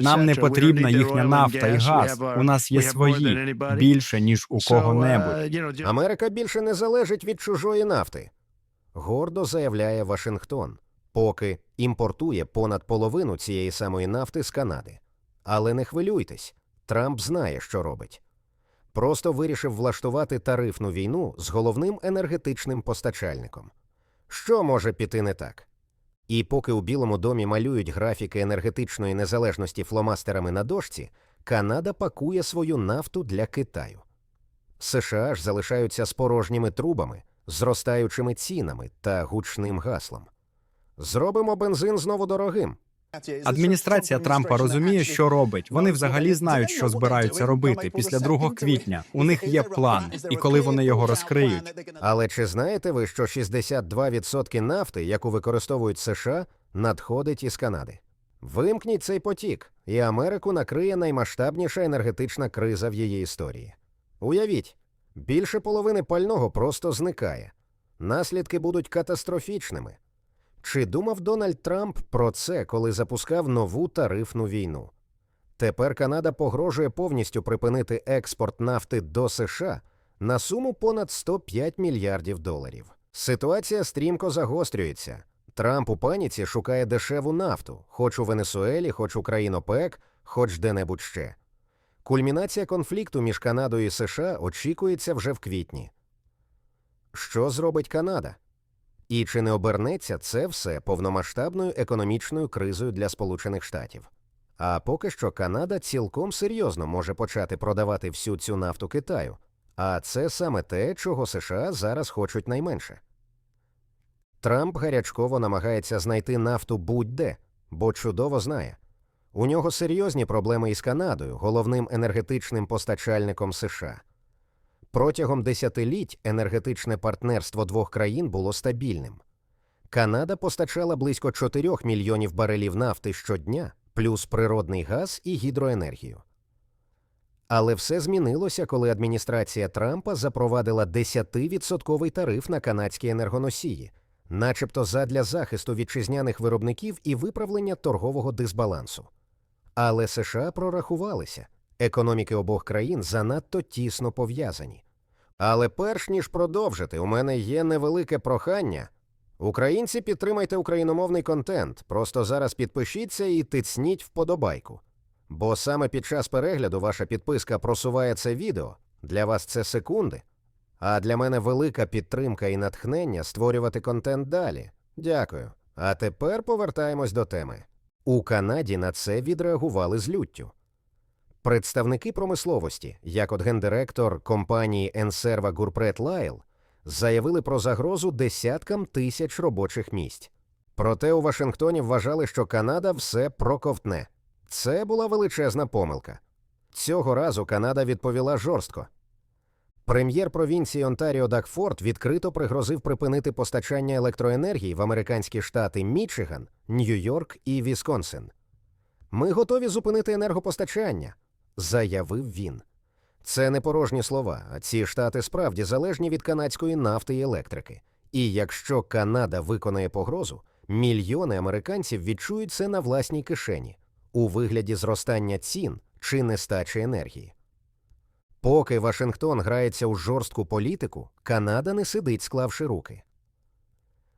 Нам не потрібна їхня нафта і газ. У нас є свої більше ніж у кого-небудь. Америка більше не залежить від чужої нафти. Гордо заявляє Вашингтон, поки імпортує понад половину цієї самої нафти з Канади. Але не хвилюйтесь, Трамп знає, що робить. Просто вирішив влаштувати тарифну війну з головним енергетичним постачальником. Що може піти не так? І поки у Білому домі малюють графіки енергетичної незалежності фломастерами на дошці, Канада пакує свою нафту для Китаю. США ж залишаються з порожніми трубами, зростаючими цінами та гучним гаслом. Зробимо бензин знову дорогим. Адміністрація Трампа розуміє, що робить. Вони взагалі знають, що збираються робити після 2 квітня. У них є план, і коли вони його розкриють. Але чи знаєте ви, що 62% нафти, яку використовують США, надходить із Канади? Вимкніть цей потік, і Америку накриє наймасштабніша енергетична криза в її історії. Уявіть, більше половини пального просто зникає. Наслідки будуть катастрофічними. Чи думав Дональд Трамп про це, коли запускав нову тарифну війну? Тепер Канада погрожує повністю припинити експорт нафти до США на суму понад 105 мільярдів доларів. Ситуація стрімко загострюється. Трамп у паніці шукає дешеву нафту, хоч у Венесуелі, хоч у країн ОПЕК, хоч де-небудь ще. Кульмінація конфлікту між Канадою і США очікується вже в квітні. Що зробить Канада? І чи не обернеться це все повномасштабною економічною кризою для Сполучених Штатів? А поки що Канада цілком серйозно може почати продавати всю цю нафту Китаю, а це саме те, чого США зараз хочуть найменше. Трамп гарячково намагається знайти нафту будь-де, бо чудово знає. У нього серйозні проблеми із Канадою, головним енергетичним постачальником США. Протягом десятиліть енергетичне партнерство двох країн було стабільним. Канада постачала близько 4 мільйонів барелів нафти щодня, плюс природний газ і гідроенергію. Але все змінилося, коли адміністрація Трампа запровадила 10% тариф на канадські енергоносії, начебто задля захисту вітчизняних виробників і виправлення торгового дисбалансу. Але США прорахувалися. Економіки обох країн занадто тісно пов'язані. Але перш ніж продовжити, у мене є невелике прохання. Українці, підтримайте україномовний контент. Просто зараз підпишіться і тицніть вподобайку. Бо саме під час перегляду ваша підписка просуває це відео. Для вас це секунди. А для мене велика підтримка і натхнення створювати контент далі. Дякую. А тепер повертаємось до теми. У Канаді на це відреагували з люттю. Представники промисловості, як от гендиректор компанії Енсерва Гурпрет Лайл, заявили про загрозу десяткам тисяч робочих місць. Проте у Вашингтоні вважали, що Канада все проковтне. Це була величезна помилка. Цього разу Канада відповіла жорстко. Прем'єр провінції Онтаріо Дакфорд відкрито пригрозив припинити постачання електроенергії в американські штати Мічиган, Нью-Йорк і Вісконсин. Ми готові зупинити енергопостачання, заявив він. Це не порожні слова, а ці штати справді залежні від канадської нафти і електрики. І якщо Канада виконає погрозу, мільйони американців відчують це на власній кишені у вигляді зростання цін чи нестачі енергії. Поки Вашингтон грається у жорстку політику, Канада не сидить, склавши руки.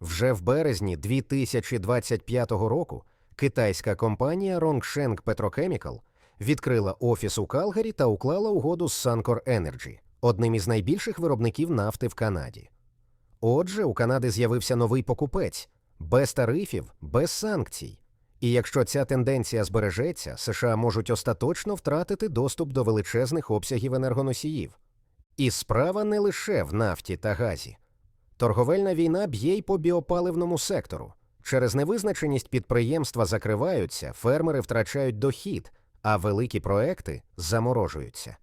Вже в березні 2025 року китайська компанія Rongsheng Petrochemical відкрила офіс у Калгарі та уклала угоду з Suncor Energy, одним із найбільших виробників нафти в Канаді. Отже, у Канади з'явився новий покупець без тарифів, без санкцій. І якщо ця тенденція збережеться, США можуть остаточно втратити доступ до величезних обсягів енергоносіїв. І справа не лише в нафті та газі. Торговельна війна б'є й по біопаливному сектору. Через невизначеність підприємства закриваються, фермери втрачають дохід, а великі проекти заморожуються.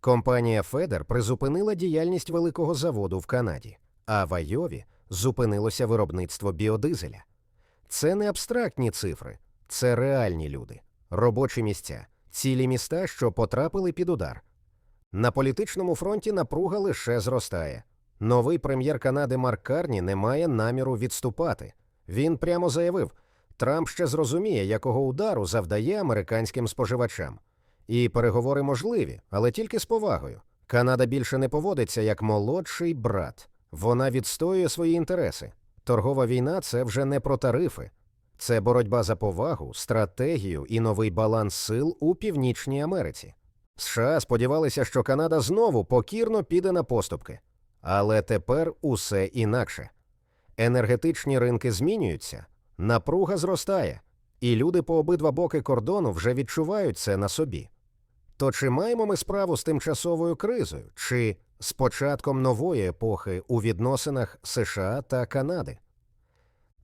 Компанія Федер призупинила діяльність великого заводу в Канаді, а в Айові зупинилося виробництво біодизеля. Це не абстрактні цифри, це реальні люди, робочі місця, цілі міста, що потрапили під удар. На політичному фронті напруга лише зростає. Новий прем'єр Канади Марк Карні не має наміру відступати. Він прямо заявив: Трамп ще зрозуміє, якого удару завдає американським споживачам. І переговори можливі, але тільки з повагою. Канада більше не поводиться як молодший брат. Вона відстоює свої інтереси. Торгова війна це вже не про тарифи, це боротьба за повагу, стратегію і новий баланс сил у Північній Америці. США сподівалися, що Канада знову покірно піде на поступки. Але тепер усе інакше. Енергетичні ринки змінюються, напруга зростає, і люди по обидва боки кордону вже відчувають це на собі. То чи маємо ми справу з тимчасовою кризою, чи з початком нової епохи у відносинах США та Канади?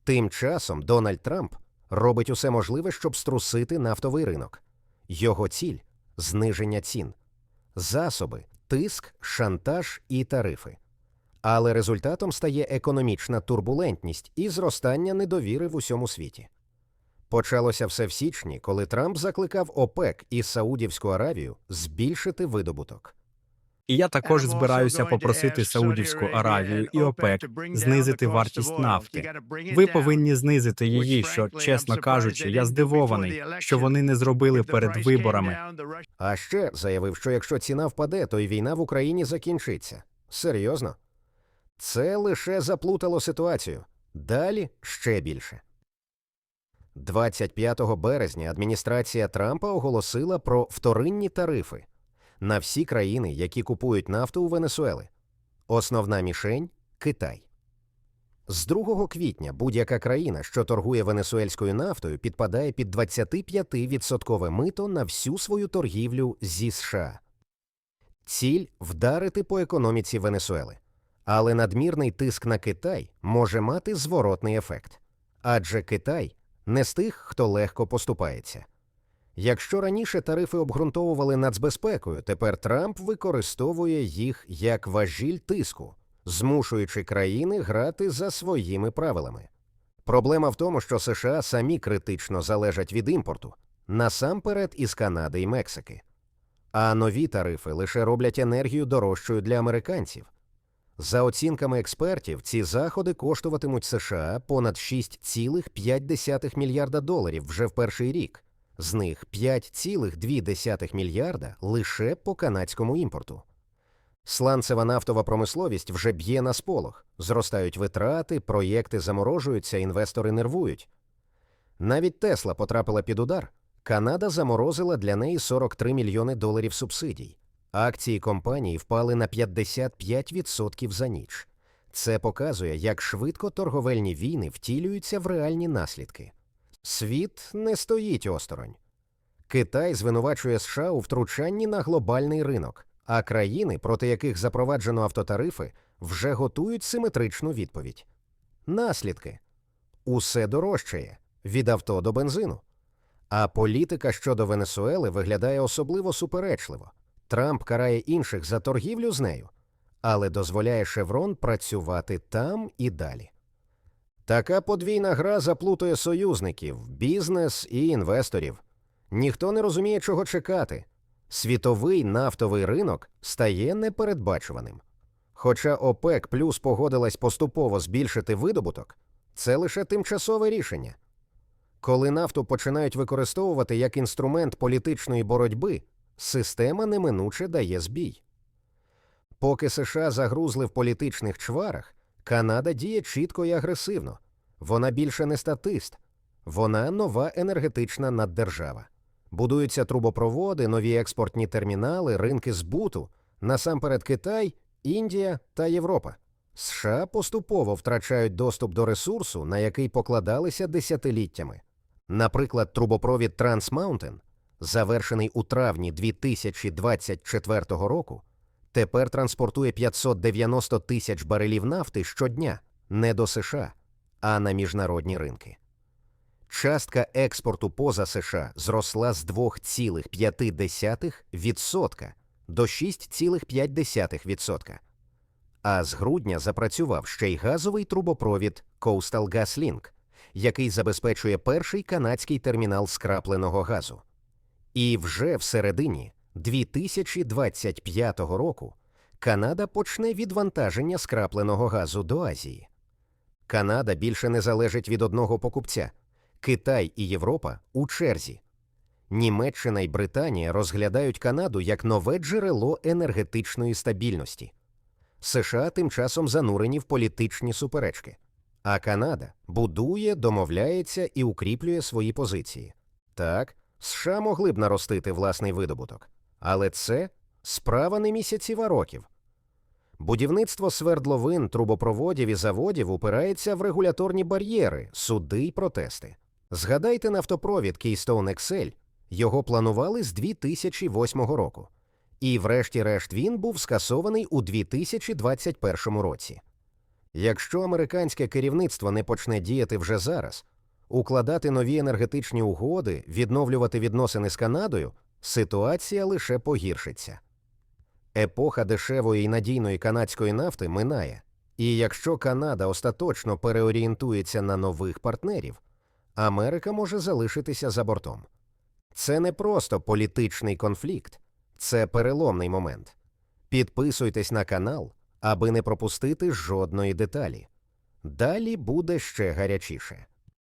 Тим часом Дональд Трамп робить усе можливе, щоб струсити нафтовий ринок. Його ціль зниження цін, засоби, тиск, шантаж і тарифи. Але результатом стає економічна турбулентність і зростання недовіри в усьому світі. Почалося все в січні, коли Трамп закликав ОПЕК і Саудівську Аравію збільшити видобуток. І я також збираюся попросити Саудівську Аравію і ОПЕК знизити вартість нафти. Ви повинні знизити її, що, чесно кажучи, я здивований, що вони не зробили перед виборами. А ще заявив, що якщо ціна впаде, то й війна в Україні закінчиться. Серйозно? Це лише заплутало ситуацію. Далі ще більше. 25 березня адміністрація Трампа оголосила про вторинні тарифи на всі країни, які купують нафту у Венесуели. Основна мішень Китай. З 2 квітня будь-яка країна, що торгує венесуельською нафтою, підпадає під 25% мито на всю свою торгівлю зі США. Ціль вдарити по економіці Венесуели. Але надмірний тиск на Китай може мати зворотний ефект. Адже Китай не з тих, хто легко поступається. Якщо раніше тарифи обґрунтовували нацбезпекою, тепер Трамп використовує їх як важіль тиску, змушуючи країни грати за своїми правилами. Проблема в тому, що США самі критично залежать від імпорту, насамперед із Канади і Мексики. А нові тарифи лише роблять енергію дорожчою для американців. За оцінками експертів, ці заходи коштуватимуть США понад 6,5 мільярда доларів вже в перший рік, з них 5,2 мільярда лише по канадському імпорту. Сланцева нафтова промисловість вже б'є на сполох, зростають витрати, проєкти заморожуються, інвестори нервують. Навіть Тесла потрапила під удар. Канада заморозила для неї 43 мільйони доларів субсидій. Акції компанії впали на 55% за ніч. Це показує, як швидко торговельні війни втілюються в реальні наслідки. Світ не стоїть осторонь. Китай звинувачує США у втручанні на глобальний ринок, а країни, проти яких запроваджено автотарифи, вже готують симетричну відповідь. Наслідки усе дорожчає від авто до бензину. А політика щодо Венесуели виглядає особливо суперечливо. Трамп карає інших за торгівлю з нею, але дозволяє Шеврон працювати там і далі. Така подвійна гра заплутує союзників, бізнес і інвесторів. Ніхто не розуміє, чого чекати. Світовий нафтовий ринок стає непередбачуваним. Хоча ОПЕК плюс погодилась поступово збільшити видобуток, це лише тимчасове рішення. Коли нафту починають використовувати як інструмент політичної боротьби, система неминуче дає збій. Поки США загрузли в політичних чварах, Канада діє чітко і агресивно. Вона більше не статист, вона нова енергетична наддержава. Будуються трубопроводи, нові експортні термінали, ринки збуту, насамперед Китай, Індія та Європа. США поступово втрачають доступ до ресурсу, на який покладалися десятиліттями. Наприклад, трубопровід Trans Mountain, завершений у травні 2024 року, тепер транспортує 590 тисяч барелів нафти щодня не до США, а на міжнародні ринки. Частка експорту поза США зросла з 2,5% до 6,5%. А з грудня запрацював ще й газовий трубопровід Coastal GasLink, який забезпечує перший канадський термінал скрапленого газу. І вже в середині 2025 року Канада почне відвантаження скрапленого газу до Азії. Канада більше не залежить від одного покупця. Китай і Європа у черзі. Німеччина і Британія розглядають Канаду як нове джерело енергетичної стабільності. США тим часом занурені в політичні суперечки. А Канада будує, домовляється і укріплює свої позиції. Так, США могли б наростити власний видобуток, але це справа не місяців, а років. Будівництво свердловин, трубопроводів і заводів упирається в регуляторні бар'єри, суди й протести. Згадайте нафтопровід Keystone XL, його планували з 2008 року. І, врешті-решт, він був скасований у 2021 році. Якщо американське керівництво не почне діяти вже зараз, укладати нові енергетичні угоди, відновлювати відносини з Канадою, ситуація лише погіршиться. Епоха дешевої і надійної канадської нафти минає, і якщо Канада остаточно переорієнтується на нових партнерів, Америка може залишитися за бортом. Це не просто політичний конфлікт, це переломний момент. Підписуйтесь на канал, аби не пропустити жодної деталі. Далі буде ще гарячіше.